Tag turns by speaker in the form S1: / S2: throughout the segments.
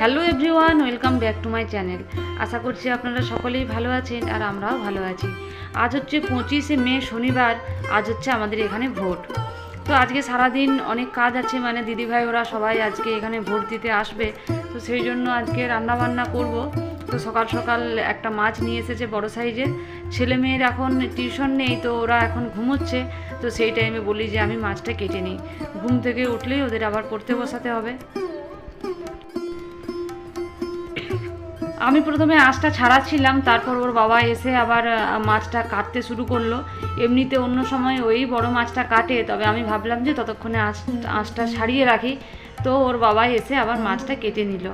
S1: Hello everyone welcome back to my channel আশা করছি আপনারা সকলেই ভালো আছেন আর আমরাও ভালো আছি। আজ হচ্ছে পঁচিশে মে, শনিবার। আজ হচ্ছে আমাদের এখানে ভোট। তো আজকে সারাদিন অনেক কাজ আছে মানে দিদিভাই ওরা সবাই আজকে এখানে ভোট দিতে আসবে। তো সেই জন্য আজকে রান্না বান্না করব। তো সকাল সকাল একটা মাছ নিয়ে এসেছে বড় সাইজের। ছেলে মেয়ের এখন টিউশন নেই, তো ওরা এখন ঘুমোচ্ছে। তো সেই টাইমে বলি যে আমি মাছটা কেটে নিই। ঘুম থেকে উঠলেই ওদের আবার পড়তে বসাতে হবে। আমি প্রথমে আঁশটা ছাড়াচ্ছিলাম, তারপর ওর বাবা এসে আবার মাছটা কাটতে শুরু করল। এমনিতে অন্য সময় ওই বড় মাছটা কাটে, তবে আমি ভাবলাম যে ততক্ষণে আঁশ আঁশটা ছাড়িয়ে রাখি। তো ওর বাবা এসে আবার মাছটা কেটে নিল।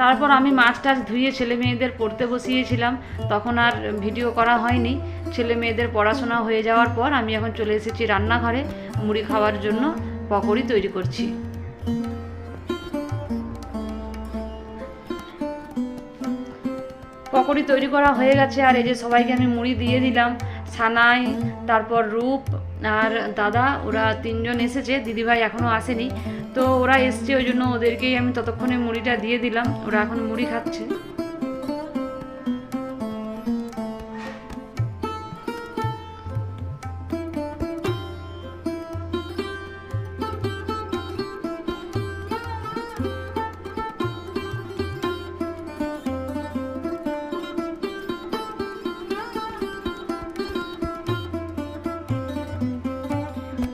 S1: তারপর আমি মাছ টাছ ধুয়ে ছেলে মেয়েদের পড়তে বসিয়েছিলাম। তখন আর ভিডিও করা হয়নি। ছেলে মেয়েদের পড়াশোনা হয়ে যাওয়ার পর আমি এখন চলে এসেছি রান্নাঘরে। মুড়ি খাওয়ার জন্য পকোড়ি তৈরি করছি। পকোড়ি তৈরি করা হয়ে গেছে আর এই যে সবাইকে আমি মুড়ি দিয়ে দিলাম। সানাই তারপর রূপ আর দাদা, ওরা তিনজন এসেছে, দিদিভাই এখনও আসেনি। তো ওরা এসছে, ওই জন্য ওদেরকেই আমি ততক্ষণে মুড়িটা দিয়ে দিলাম। ওরা এখন মুড়ি খাচ্ছে।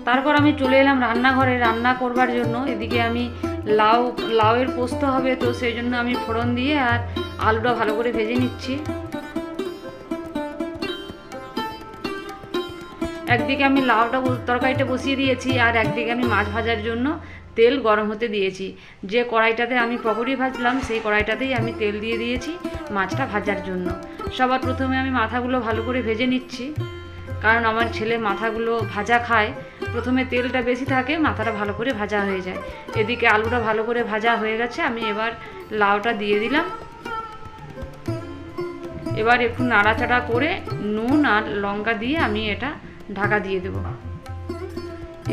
S1: তারপর আমি চলে এলাম রান্নাঘরে রান্না করবার জন্য। এদিকে আমি লাউ, লাউয়ের পোস্ত হবে, তো সেই জন্য আমি ফোড়ন দিয়ে আর আলুটা ভালো করে ভেজে নিচ্ছি। একদিকে আমি লাউটা তরকারিটা বসিয়ে দিয়েছি আর একদিকে আমি মাছ ভাজার জন্য তেল গরম হতে দিয়েছি। যে কড়াইটাতে আমি পকোড়ি ভাজলাম, সেই কড়াইটাতেই আমি তেল দিয়ে দিয়েছি মাছটা ভাজার জন্য। সবার প্রথমে আমি মাথাগুলো ভালো করে ভেজে নিচ্ছি। কারণ আমার ছেলে মাথাগুলো ভাজা খায়, প্রথমে তেলটা বেশি থাকে, মাথাটা ভালো করে ভাজা হয়ে যায়। এদিকে আলুটা ভালো করে ভাজা হয়ে গেছে, আমি এবার লাউটা দিয়ে দিলাম। এবার একটু নাড়াচাড়া করে নুন আর লঙ্কা দিয়ে আমি এটা ঢাকা দিয়ে দেবো।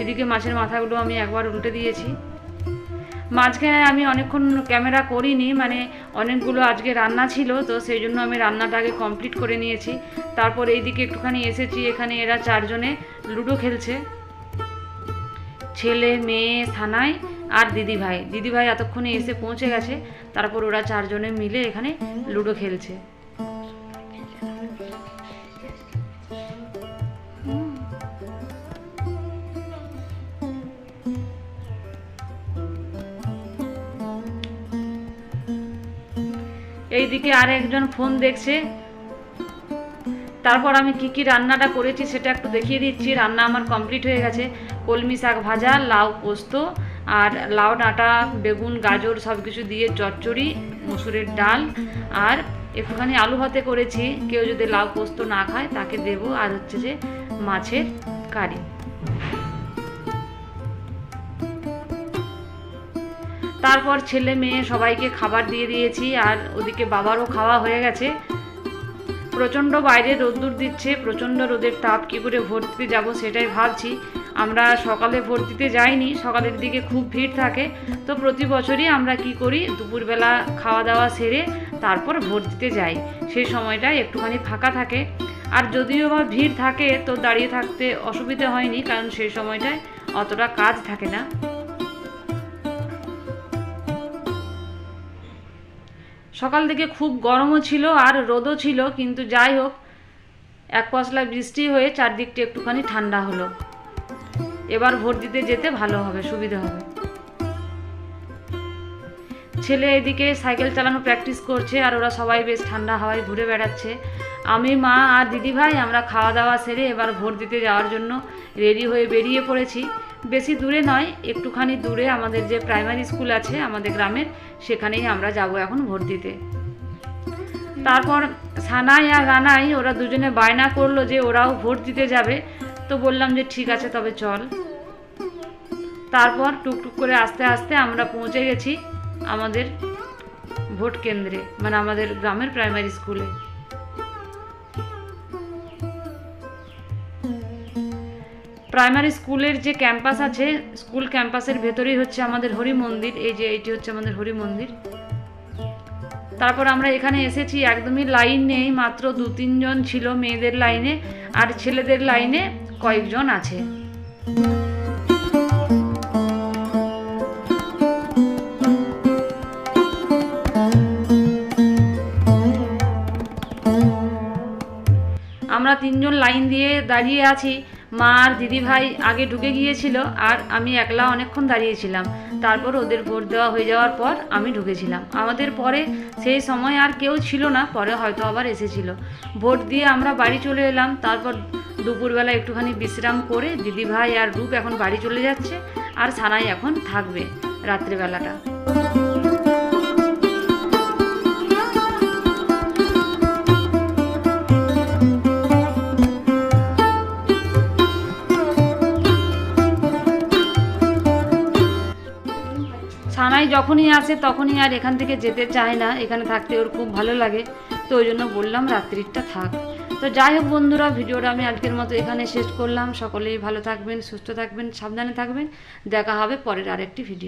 S1: এদিকে মাছের মাথাগুলো আমি একবার উল্টে দিয়েছি। মাঝখানে আমি অনেকক্ষণ ক্যামেরা করিনি মানে অনেকগুলো আজকে রান্না ছিল, তো সেই জন্য আমি রান্নাটা আগে কমপ্লিট করে নিয়েছি। তারপর এইদিকে একটুখানি এসেছি, এখানে এরা চারজনে লুডো খেলছে। ছেলে, মেয়ে, থানায় আর দিদিভাই। দিদিভাই এতক্ষণে এসে পৌঁছে গেছে, তারপর ওরা চারজনে মিলে এখানে লুডো খেলছে। এইদিকে আর একজন ফোন দেখছে। তারপর আমি কি কি রান্নাটা করেছি সেটা একটু দেখিয়ে দিচ্ছি। রান্না আমার কমপ্লিট হয়ে গেছে। কলমি শাক ভাজা, লাউ পোস্ত, আর লাউ, ডাঁটা, বেগুন, গাজর সব কিছু দিয়ে চচ্চড়ি, মসুরের ডাল, আর একটুখানি আলু ভাতে করেছি। কেউ যদি লাউ পোস্ত না খায় তাকে দেবো। আর হচ্ছে যে মাছের তারপর ছেলে মেয়ে সবাইকে খাবার দিয়ে দিয়েছি আর ওদিকে বাবারও খাওয়া হয়ে গেছে। প্রচণ্ড বাইরে রোদ্দুর দিচ্ছে, প্রচণ্ড রোদের তাপ, কী করে ভোট দিতে যাব সেটাই ভাবছি। আমরা সকালে ভোট দিতে যাইনি, সকালের দিকে খুব ভিড় থাকে, তো প্রতি বছরই আমরা কি করি, দুপুরবেলা খাওয়া দাওয়া সেরে তারপর ভোট দিতে যাই। সেই সময়টা একটুখানি ফাঁকা থাকে। আর যদিও বা ভিড় থাকে, তো দাঁড়িয়ে থাকতে অসুবিধা হয়নি, কারণ সেই সময়টায় অতটা কাজ থাকে না। সকাল থেকে খুব গরমও ছিল আর রোদও ছিল, কিন্তু যাই হোক, এক পশলা বৃষ্টি হয়ে চারদিকটা একটুখানি ঠান্ডা হলো। এবার ভোট দিতে যেতে ভালো হবে, সুবিধা হবে। ছেলে এদিকে সাইকেল চালানো প্র্যাকটিস করছে আর ওরা সবাই বেশ ঠান্ডা হাওয়ায় ঘুরে বেড়াচ্ছে। আমি, মা আর দিদি ভাই আমরা খাওয়া দাওয়া সেরে এবার ভোট দিতে যাওয়ার জন্য রেডি হয়ে বেরিয়ে পড়েছি। বেশি দূরে নয়, একটুখানি দূরে আমাদের যে প্রাইমারি স্কুল আছে আমাদের গ্রামের, সেখানেই আমরা যাব এখন ভোট দিতে। তারপর সানাই আর রানাই ওরা দুজনে বায়না করল যে ওরাও ভোট দিতে যাবে। তো বললাম যে ঠিক আছে, তবে চল। তারপর টুকটুক করে আস্তে আস্তে আমরা পৌঁছে গেছি আমাদের ভোট কেন্দ্রে মানে আমাদের গ্রামের প্রাইমারি স্কুলে প্রাইমারি স্কুলের যে ক্যাম্পাস আছে, স্কুল ক্যাম্পাসের ভেতরেই হচ্ছে আমাদের হরি মন্দির। এই যে এইটি হচ্ছে আমাদের হরি মন্দির। তারপর আমরা এখানে এসেছি, একদমই লাইন নেই, মাত্র দু তিনজন ছিল মেয়েদের লাইনে আর ছেলেদের লাইনে কয়েকজন আছে। আমরা তিনজন লাইন দিয়ে দাঁড়িয়ে আছি। মা আর দিদি ভাই আগে ঢুকে গিয়েছিল আর আমি একলা অনেকক্ষণ দাঁড়িয়েছিলাম। তারপর ওদের ভোট দেওয়া হয়ে যাওয়ার পর আমি ঢুকেছিলাম। আমাদের পরে সেই সময় আর কেউ ছিল না, পরে হয়তো আবার এসেছিল। ভোট দিয়ে আমরা বাড়ি চলে এলাম। তারপর দুপুরবেলা একটুখানি বিশ্রাম করে দিদি ভাই আর রূপ এখন বাড়ি চলে যাচ্ছে আর সানাই এখন থাকবে রাত্রিবেলাটা। যখনই আসে তখনই আর এখান থেকে যেতে চায় না, এখানে থাকতে ওর খুব ভালো লাগে। তো ওই জন্য বললাম রাত্রিটা থাক। তো যাই হোক বন্ধুরা, ভিডিওটা আমি আজকের মতো এখানে শেষ করলাম। সকলেই ভালো থাকবেন, সুস্থ থাকবেন, সাবধানে থাকবেন। দেখা হবে পরের আরেকটি ভিডিও